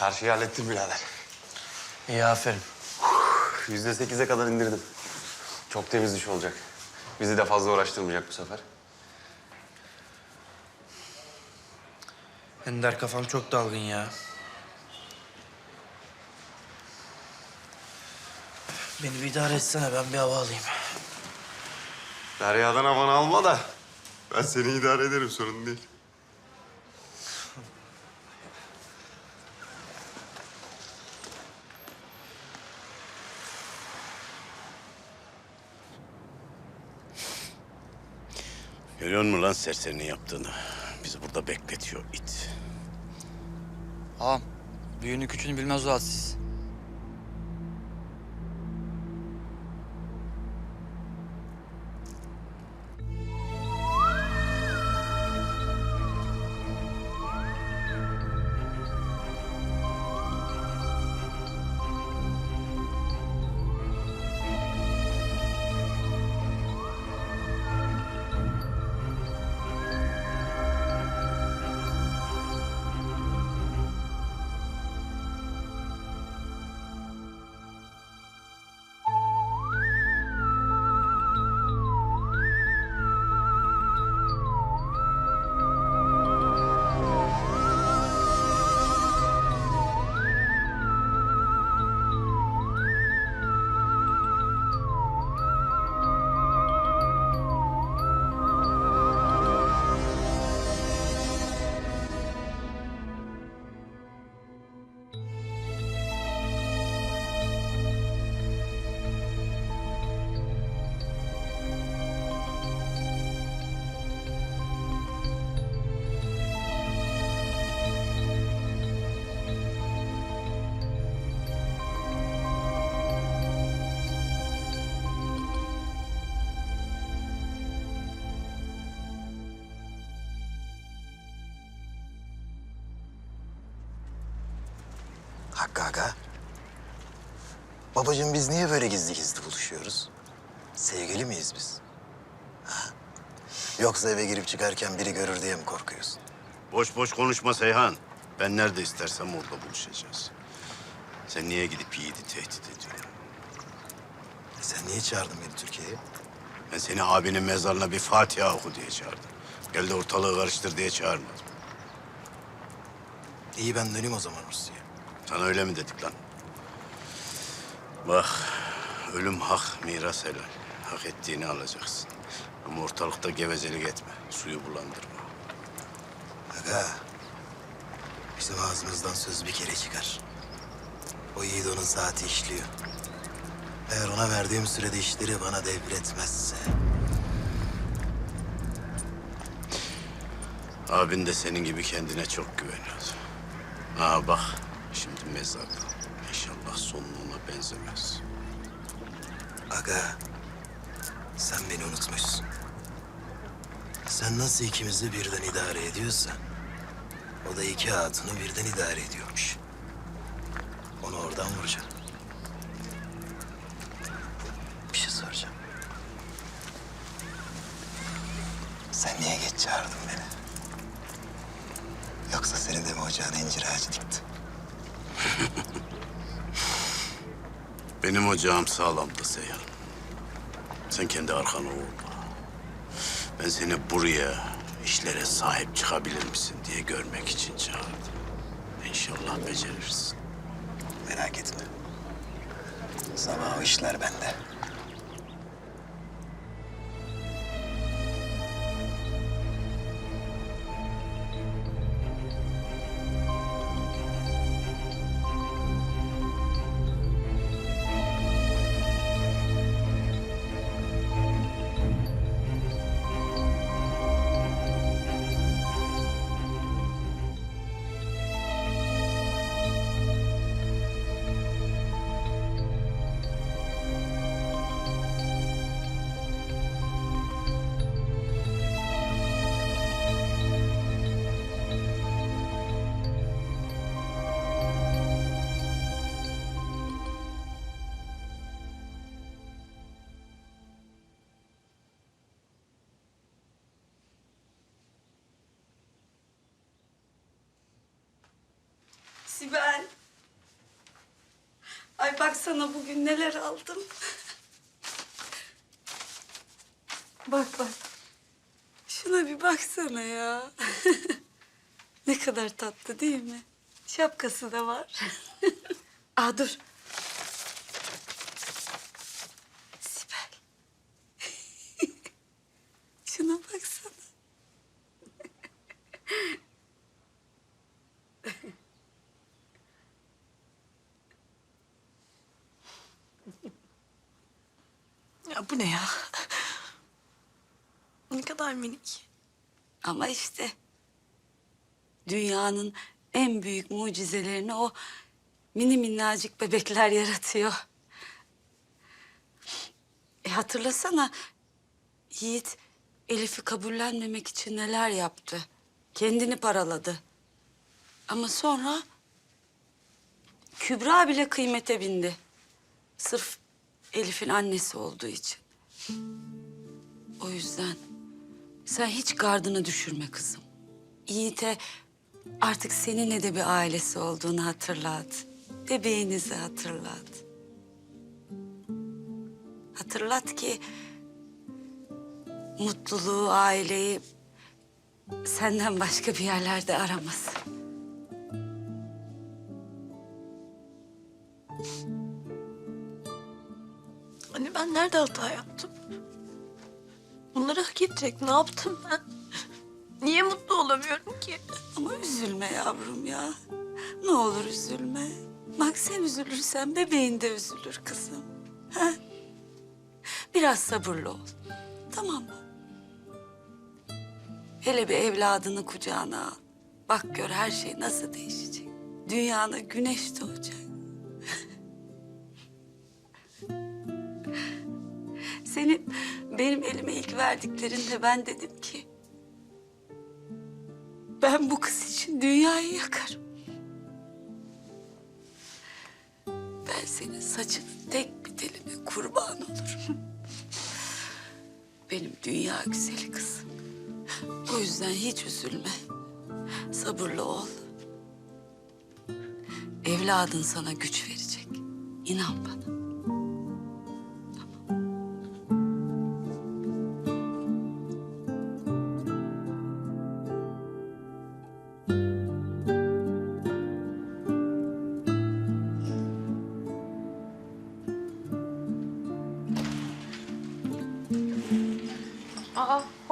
Her şeyi hallettim birader. İyi aferin. Yüzde sekize kadar indirdim. Çok temiz iş olacak. Bizi de fazla uğraştırmayacak bu sefer. Ender kafam çok dalgın ya. Beni bir idare etsene ben bir hava alayım. Derya'dan havanı alma da. Ben seni idare ederim sorun değil. Görüyor musun lan serserinin yaptığını? Bizi burada bekletiyor it. Ağam, büyüğünü küçüğünü bilmez o siz. Hakkı Aga. Babacığım biz niye böyle gizli gizli buluşuyoruz? Sevgili miyiz biz? Ha? Yoksa eve girip çıkarken biri görür diye mi korkuyorsun? Boş boş konuşma Seyhan. Ben nerede istersem orada buluşacağız. Sen niye gidip Yiğit'i tehdit ediyorsun? E sen niye çağırdın beni Türkiye'ye? Ben seni abinin mezarına bir Fatiha oku diye çağırdım. Gel de ortalığı karıştır diye çağırmadım. İyi ben döneyim o zaman Rusya'ya. Sana öyle mi dedik lan? Bak, ölüm hak, miras helal. Hak ettiğini alacaksın. Ama ortalıkta gevezelik etme, suyu bulandırma. Aga. Bizim ağzımızdan söz bir kere çıkar. O yiğit onun saati işliyor. Eğer ona verdiğim sürede işleri bana devretmezse... Abin de senin gibi kendine çok güveniyordu. Ha bak, şimdi mezarda. İnşallah sonluğuna benzemez. Aga, sen beni unutmuşsun. Sen nasıl ikimizi birden idare ediyorsan... ...o da iki hatunu birden idare ediyormuş. Onu oradan vuracağım. Bir şey soracağım. Sen niye geç çağırdın beni? Yoksa senin de mi ocağına incir ağacı dikti? Benim ocağım sağlamdı Seyhan. Sen kendi arkana vurma. Ben seni buraya işlere sahip çıkabilir misin diye görmek için çağırdım. İnşallah becerirsin. Merak etme. Sabah o işler bende. Sibel. Ay bak sana bugün neler aldım. bak bak. Şuna bir baksana ya. ne kadar tatlı değil mi? Şapkası da var. Aa dur. Bu ne ya? Ne kadar minik. Ama işte dünyanın en büyük mucizelerini o mini minnacık bebekler yaratıyor. E hatırlasana Yiğit Elif'i kabullenmemek için neler yaptı. Kendini paraladı. Ama sonra Kübra bile kıymete bindi. Sırf Elif'in annesi olduğu için. O yüzden sen hiç gardını düşürme kızım. Yiğit'e artık seninle de bir ailesi olduğunu hatırlat. Bebeğinizi hatırlat. Hatırlat ki mutluluğu, aileyi senden başka bir yerlerde aramasın. Nerede hata yaptım? Bunları hak edecek ne yaptım ben? Niye mutlu olamıyorum ki? Ama üzülme yavrum ya. Ne olur üzülme. Bak sen üzülürsen bebeğin de üzülür kızım. Ha? Biraz sabırlı ol. Tamam mı? Hele bir evladını kucağına al. Bak gör her şey nasıl değişecek. Dünyana güneş doğacak. Senin benim elime ilk verdiklerinde ben dedim ki... Ben bu kız için dünyayı yakarım. Ben senin saçının tek bir teline kurban olurum. Benim dünya güzeli kızım. O yüzden hiç üzülme. Sabırlı ol. Evladın sana güç verecek. İnan bana.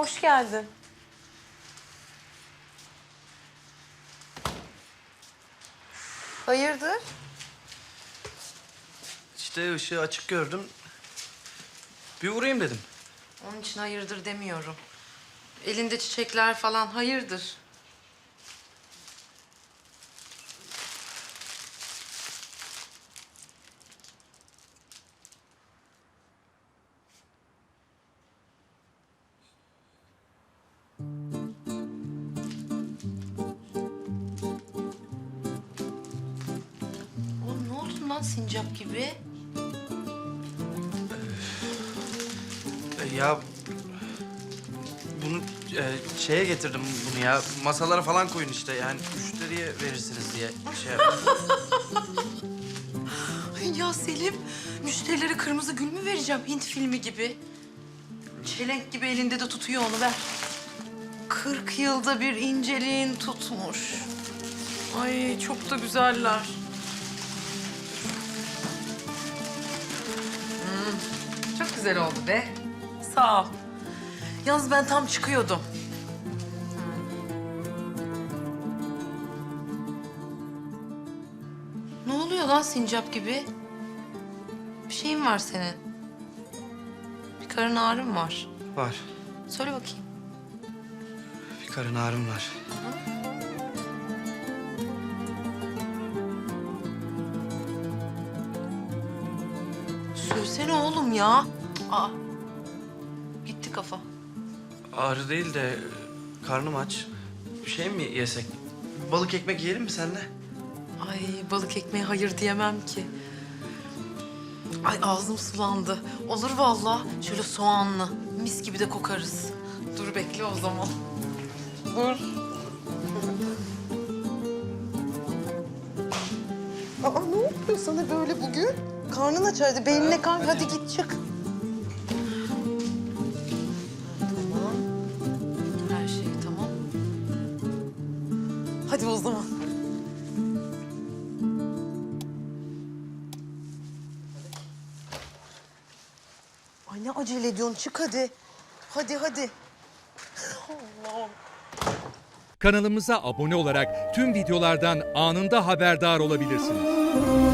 Hoş geldin. Hayırdır? İşte ışığı açık gördüm. Bir uğrayayım dedim. Onun için hayırdır demiyorum. Elinde çiçekler falan hayırdır? Lan sincap gibi? E, Ya bunu e, şeye getirdim bunu ya. Masalara falan koyun işte yani müşteriye verirsiniz diye şey yaptım. Ay ya Selim, müşterilere kırmızı gül mü vereceğim Hint filmi gibi? Çelenk gibi elinde de tutuyor onu ver. Kırk yılda bir inceliğin tutmuş. Ay çok da güzeller. Güzel oldu be. Sağ ol. Yalnız ben tam çıkıyordum. Ne oluyor lan sincap gibi? Bir şeyin var senin. Bir karın ağrın var. Var. Söyle bakayım. Bir karın ağrım var. Söylesene oğlum ya. Aa. Gitti kafa. Ağrı değil de karnım aç. Bir şey mi yesek? Balık ekmek yiyelim mi seninle? Ay balık ekmeğe hayır diyemem ki. Ay ağzım sulandı. Olur vallahi. Şöyle soğanlı. Mis gibi de kokarız. Dur bekle o zaman. Dur. Aa ne oluyor sana böyle bugün? Karnın aç hadi beynine kan hadi git çık. Hadi o zaman. Ay ne acele ediyorsun çık hadi. Hadi hadi. Allah'ım. Kanalımıza abone olarak tüm videolardan anında haberdar olabilirsiniz.